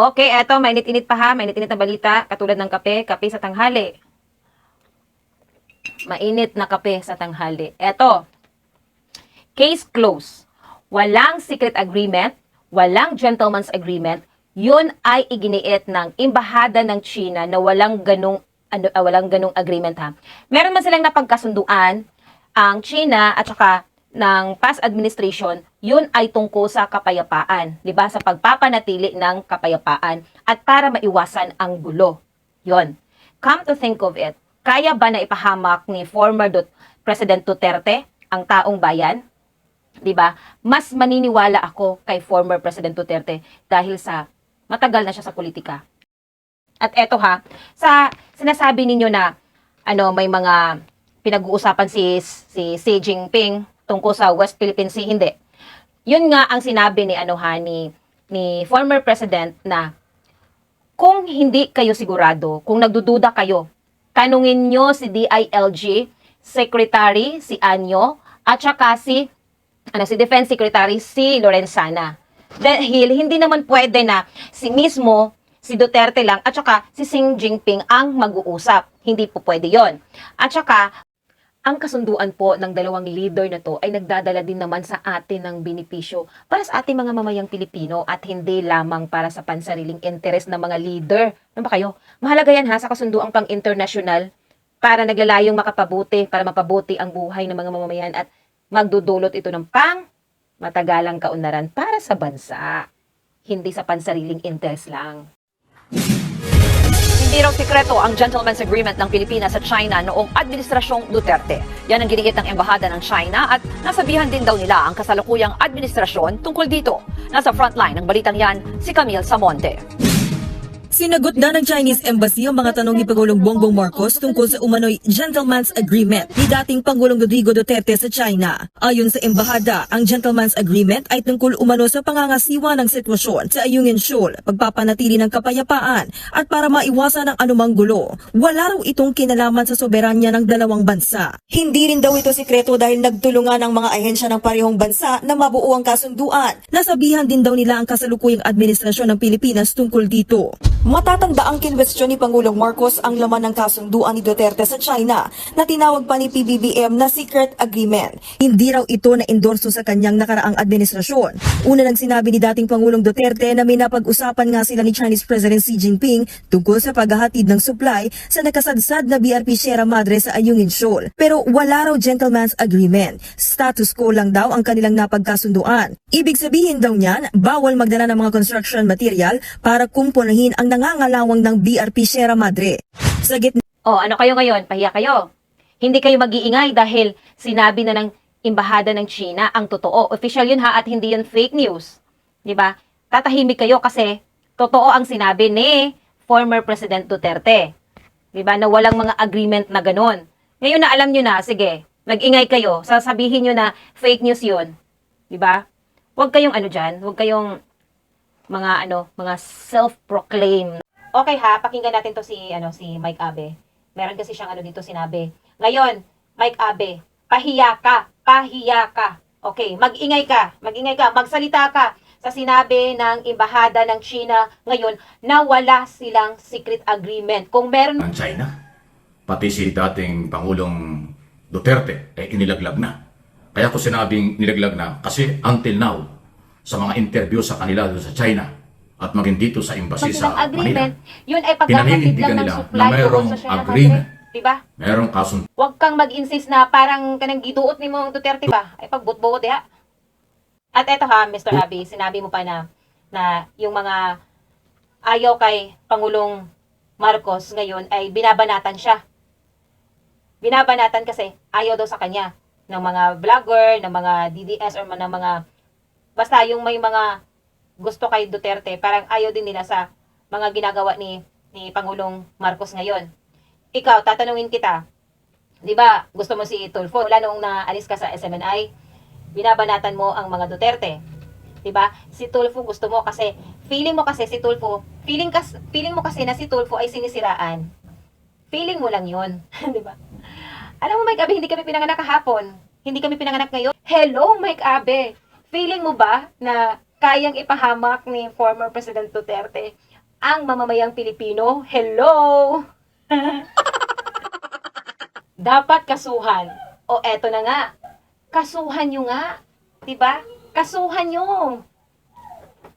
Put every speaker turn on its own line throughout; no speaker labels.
Okay, eto, mainit-init pa ha. Mainit-init na balita. Katulad ng kape, kape sa tanghali. Mainit na kape sa tanghali. Eto, case closed. Walang secret agreement, walang gentleman's agreement. Yun ay iginiit ng Embahada ng China na walang ganong ano, ah, walang ganong agreement ha. Meron man silang napagkasunduan ang China at saka ng past administration, yun ay tungkol sa kapayapaan, 'di ba? Sa pagpapanatili ng kapayapaan at para maiwasan ang gulo. 'Yon. Come to think of it, kaya ba na ipahamak ni former Dut- President Duterte ang taong bayan? 'Di ba? Mas maniniwala ako kay former President Duterte dahil sa matagal na siya sa politika. At eto ha, sa sinasabi ninyo na ano may mga pinag-uusapan si si Xi Jinping tungkol sa West Philippine Sea, hindi. Yun nga ang sinabi ni ano ha, ni, ni former president na kung hindi kayo sigurado, kung nagdududa kayo, tanungin nyo si DILG, Secretary si Anyo, at saka si, ano, si Defense Secretary si Lorenzana. Dahil hindi naman pwede na si mismo si Duterte lang at saka si Xi Jinping ang mag-uusap. Hindi po pwede yon. At saka, ang kasunduan po ng dalawang leader na to ay nagdadala din naman sa atin ng benepisyo para sa ating mga mamayang Pilipino at hindi lamang para sa pansariling interes ng mga leader. Ano ba kayo? Mahalaga yan ha sa kasunduang pang international para naglalayong makapabuti, para mapabuti ang buhay ng mga mamamayan at magdudulot ito ng pang matagalang kaunlaran para sa bansa. Hindi sa pansariling interes lang.
Hindi raw sikreto ang gentleman's agreement ng Pilipinas sa China noong Administrasyong Duterte. Yan ang giniit ng Embahada ng China at nasabihan din daw nila ang kasalukuyang administrasyon tungkol dito. Nasa frontline ng balitang yan, si Camille Samonte.
Sinagot na ng Chinese Embassy ang mga tanong ni Pangulong Bongbong Marcos tungkol sa umano'y gentleman's agreement ni dating Pangulong Rodrigo Duterte sa China. Ayon sa embahada, ang gentleman's agreement ay tungkol umano sa pangangasiwa ng sitwasyon sa Ayungin Shoal, pagpapanatili ng kapayapaan at para maiwasan ang anumang gulo. Wala raw itong kinalaman sa soberanya ng dalawang bansa. Hindi rin daw ito sikreto dahil nagtulungan ang mga ahensya ng parehong bansa na mabuo ang kasunduan. Nasabihan din daw nila ang kasalukuyang administrasyon ng Pilipinas tungkol dito. Matatanda ang kinwestiyon ni Pangulong Marcos ang laman ng kasunduan ni Duterte sa China na tinawag pa ni PBBM na secret agreement. Hindi raw ito na endorso sa kanyang nakaraang administrasyon. Una nang sinabi ni dating Pangulong Duterte na may napag-usapan nga sila ni Chinese President Xi Jinping tungkol sa paghahatid ng supply sa nakasadsad na BRP Sierra Madre sa Ayungin Shoal. Pero wala raw gentleman's agreement. Status quo lang daw ang kanilang napagkasunduan. Ibig sabihin daw niyan, bawal magdala ng mga construction material para kumpunahin ang nangangalawang ng BRP Sierra Madre. Sa gitna
O, ano kayo ngayon? Pahiya kayo. Hindi kayo mag-iingay dahil sinabi na ng Embahada ng China ang totoo. Official yun ha at hindi yun fake news. Di ba? Tatahimik kayo kasi totoo ang sinabi ni former President Duterte. Di ba? Na walang mga agreement na ganun. Ngayon na alam nyo na, sige, mag-ingay kayo. Sasabihin nyo na fake news yun. Di ba? Huwag kayong ano dyan. Huwag kayong mga ano, mga self-proclaim. Okay ha, pakinggan natin to si ano si Mike Abe. Meron kasi siyang ano dito sinabi. Ngayon, Mike Abe, pahiya ka, pahiya ka. Okay, mag-ingay ka, mag-ingay ka, magsalita ka sa sinabi ng Embahada ng China ngayon na wala silang secret agreement. Kung meron
ng China. Pati si dating Pangulong Duterte ay inilaglag na. Kaya ko sinabing nilaglag na kasi until now, sa mga interview sa kanila doon sa China at maging dito sa embassy
silang
sa Manila,
yun ay lang ng
nila
supply
na mayroong
Sierra
agreement.
Diba?
merong kasun
Huwag kang mag-insist na parang kanang giduot ni mong Duterte ba? Ay pagbutbuot ya. At eto ha, Mr. Abby, sinabi mo pa na na yung mga ayaw kay Pangulong Marcos ngayon ay binabanatan siya. Binabanatan kasi ayaw daw sa kanya ng mga vlogger, ng mga DDS or ng mga basta yung may mga gusto kay Duterte, parang ayaw din nila sa mga ginagawa ni ni Pangulong Marcos ngayon. Ikaw, tatanungin kita, Di ba, gusto mo si Tulfo. Wala noong naalis ka sa SMNI, binabanatan mo ang mga Duterte. Di ba? Si Tulfo gusto mo kasi, feeling mo kasi si Tulfo, feeling, kas, feeling mo kasi na si Tulfo ay sinisiraan. Feeling mo lang yun. Di ba? Alam mo, Mike Abe, hindi kami pinanganak kahapon. Hindi kami pinanganak ngayon. Hello, Mike Abe. Feeling mo ba na kayang ipahamak ni former President Duterte ang mamamayang Pilipino. Hello! Dapat kasuhan. O eto na nga. Kasuhan nyo nga. ba? Kasuhan nyo.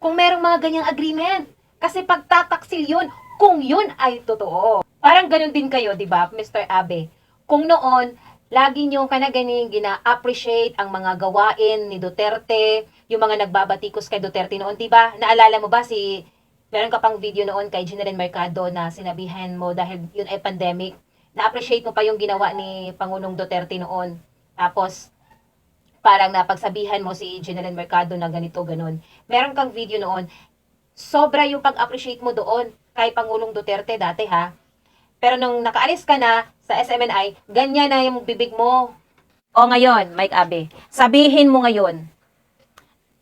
Kung merong mga ganyang agreement. Kasi pagtataksil yun, kung yun ay totoo. Parang ganun din kayo, 'di ba, Mr. Abe? Kung noon, lagi nyo ka na ganing gina-appreciate ang mga gawain ni Duterte, yung mga nagbabatikos kay Duterte noon, 'di ba? Naalala mo ba si meron ka pang video noon kay General Mercado na sinabihan mo dahil yun ay pandemic, na-appreciate mo pa yung ginawa ni Pangulong Duterte noon. Tapos, parang napagsabihan mo si General Mercado na ganito, ganun. Meron kang video noon, sobra yung pag-appreciate mo doon kay Pangulong Duterte dati ha. Pero nung nakaalis ka na sa SMNI, ganyan na yung bibig mo. O ngayon, Mike Abe, sabihin mo ngayon,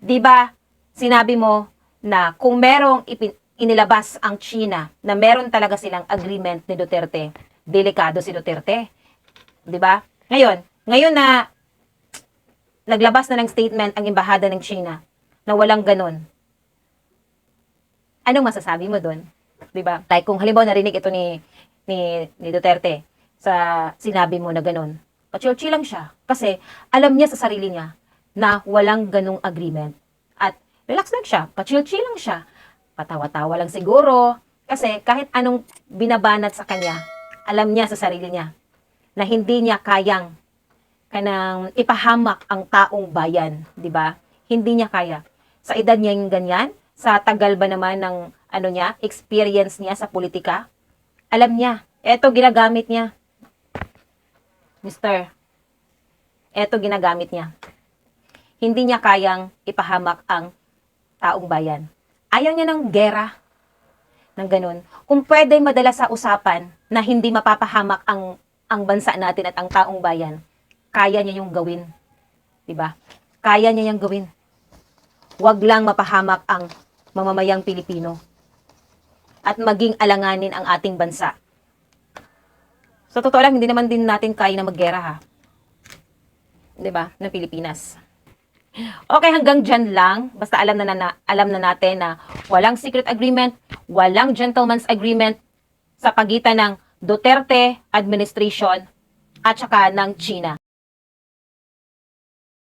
'di ba? Sinabi mo na kung merong ipin- inilabas ang China na meron talaga silang agreement ni Duterte, delikado si Duterte. 'Di ba? Ngayon, ngayon na naglabas na ng statement ang embahada ng China na walang ganun. Anong masasabi mo doon? 'Di ba? Like kung halimbawa narinig ito ni ni, ni Duterte sa sinabi mo na ganun. Pachill-chill lang siya kasi alam niya sa sarili niya na walang ganung agreement. At relax lang siya, pachill-chill lang siya. Patawa-tawa lang siguro kasi kahit anong binabanat sa kanya, alam niya sa sarili niya na hindi niya kayang kanang ipahamak ang taong bayan, 'di ba? Hindi niya kaya. Sa edad niya yung ganyan, sa tagal ba naman ng ano niya, experience niya sa politika, alam niya, eto ginagamit niya. Mister, eto ginagamit niya. Hindi niya kayang ipahamak ang taong bayan. Ayaw niya ng gera, ng ganun. Kung pwede madala sa usapan na hindi mapapahamak ang ang bansa natin at ang taong bayan, kaya niya yung gawin. 'Di ba? Kaya niya yung gawin. Huwag lang mapahamak ang mamamayang Pilipino at maging alanganin ang ating bansa. Sa totoo lang, hindi naman din natin kaya na maggera ha. 'Di ba? Ng Pilipinas. Okay, hanggang dyan lang. Basta alam na, na alam na natin na walang secret agreement, walang gentleman's agreement sa pagitan ng Duterte administration at saka ng China.